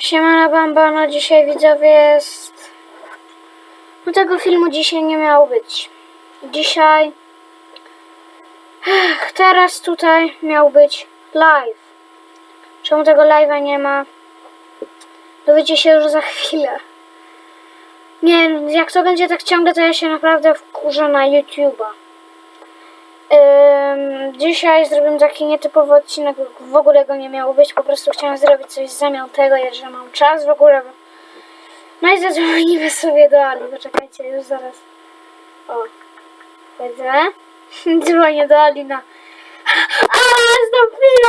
Siemana Bambano, dzisiaj widzowie jest... No tego filmu dzisiaj nie miało być. Dzisiaj... Ech, teraz tutaj miał być live. Czemu tego live'a nie ma? Dowiecie się już za chwilę. Nie wiem, jak to będzie tak ciągle, to ja się naprawdę wkurzę na YouTube'a. Dzisiaj zrobimy taki nietypowy odcinek, w ogóle go nie miało być, po prostu chciałam zrobić coś w zamian tego, że mam czas w ogóle. No i zadzwonimy sobie do Ali, poczekajcie, już zaraz. O, widzę. Dzwonię do Ali na... A,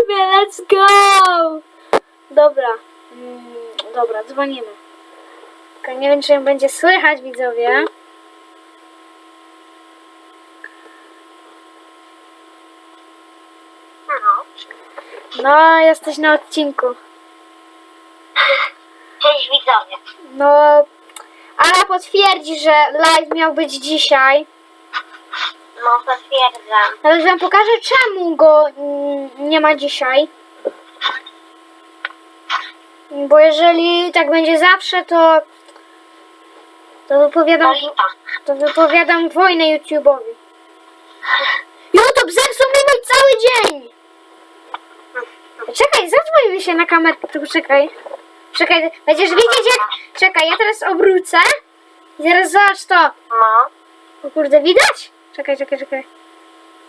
na let's go! Dobra, mm, dobra, dzwonimy. Tylko nie wiem, czy ją będzie słychać, widzowie. No. No, jesteś na odcinku. Cześć widzowie. No, Ala potwierdzi, że live miał być dzisiaj. No potwierdzam. Ale wam pokażę, czemu go mm, nie ma dzisiaj. Bo jeżeli tak będzie zawsze, to to wypowiadam, To lipa. to wypowiadam wojnę YouTube'owi. YouTube zepsuł mi mój cały dzień! Czekaj, zadzwoń mi się na kamerę, tylko czekaj. Czekaj, będziesz widzieć jak... Czekaj, ja teraz obrócę. I zaraz zobacz to. No. O kurde, widać? Czekaj, czekaj, czekaj.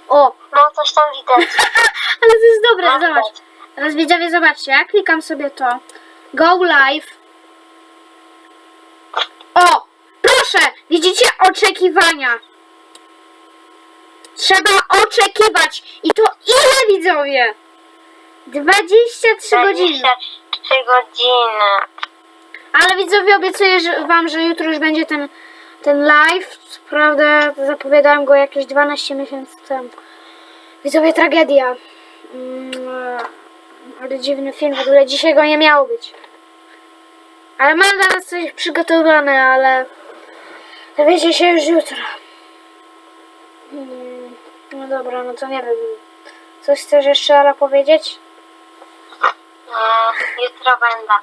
O, No coś tam widać. ale to jest dobre, No, zobacz. Teraz widzowie, zobaczcie, ja klikam sobie to. Go live. O, proszę, widzicie oczekiwania. Trzeba oczekiwać. I to ile widzowie? 23 godziny. 23 godziny. Ale widzowie, obiecuję że- wam, że jutro już będzie ten, ten live. Co prawda zapowiadałem go jakieś 12 miesięcy temu. Widzowie, tragedia. Mm, ale dziwny film, w ogóle dzisiaj go nie miało być. Ale mam dla was coś przygotowane, ale dowiecie się już jutro. Mm, No dobra, no to nie wiem. Coś chcesz jeszcze Ala powiedzieć? Nie, jutro będę.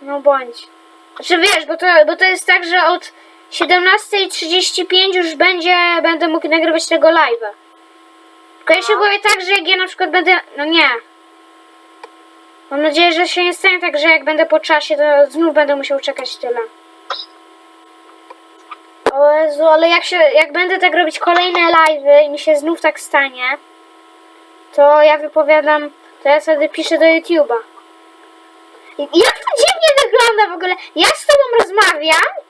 No bądź. Znaczy wiesz, bo to, bo to jest tak, że od 17.35 już będzie, będę mógł nagrywać tego live'a. Tylko ja się boję tak, że jak ja na przykład będę... No nie. Mam nadzieję, że się nie stanie tak, że jak będę po czasie, to znów będę musiał czekać tyle. O Jezu, ale jak się, jak będę tak robić kolejne live'y i mi się znów tak stanie, to ja wypowiadam, ja wtedy piszę do YouTube'a. Jak to dziwnie wygląda w ogóle? Ja z tobą rozmawiam,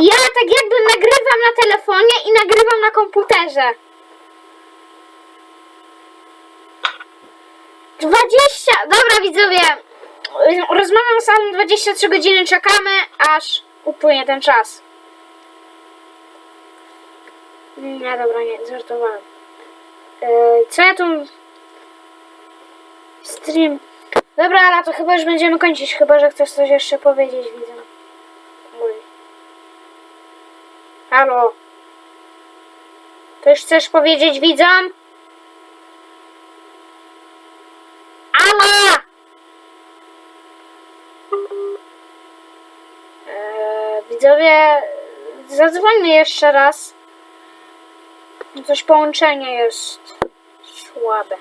i ja tak jakby nagrywam na telefonie i nagrywam na komputerze. 20! Dobra widzowie, rozmawiam z Alą 23 godziny, czekamy aż upłynie ten czas. Nie, dobra, nie, żartowałem. Yy, co ja tu... Stream... Dobra, ale to chyba już będziemy kończyć, chyba że chcesz coś jeszcze powiedzieć, widzę. Oj. Halo. Coś chcesz powiedzieć widzom? Ala! Eee, widzowie, zadzwońmy jeszcze raz. Coś połączenie jest słabe.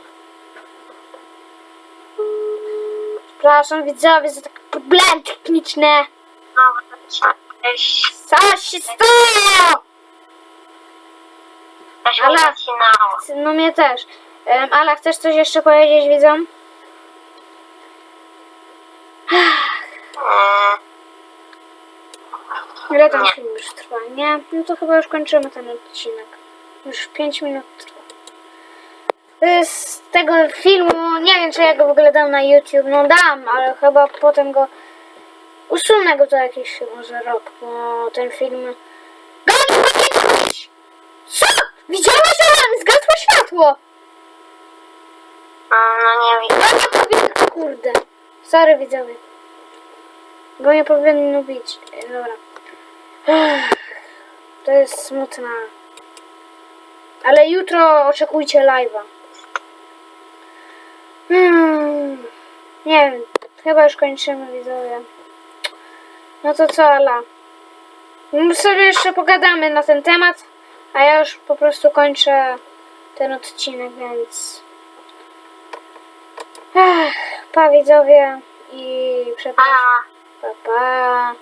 Przepraszam widzowie za takie problemy techniczne. Co się stało? Ale-. No mnie też. Um, ale chcesz coś jeszcze powiedzieć widzom? Ile Nie. film już trwa? Nie? No to chyba już kończymy ten odcinek. Już 5 minut. Y, Z tego filmu, nie wiem czy ja go w ogóle dam na YouTube. No dam, ale chyba potem go usunę go to jakiś może rok, bo ten film... Chodź! Co? Widziałaś, że zgasło światło! No, no nie widzę. Powinno... Kurde. Sorry widzowie. Go nie powinno. Ej, Dobra. To jest smutne. Ale jutro oczekujcie live'a. Hmm. Nie wiem, chyba już kończymy widzowie. No to co, Ala? My sobie jeszcze pogadamy na ten temat, a ja już po prostu kończę ten odcinek, więc... Ech, pa widzowie i przepraszam. Pa, pa.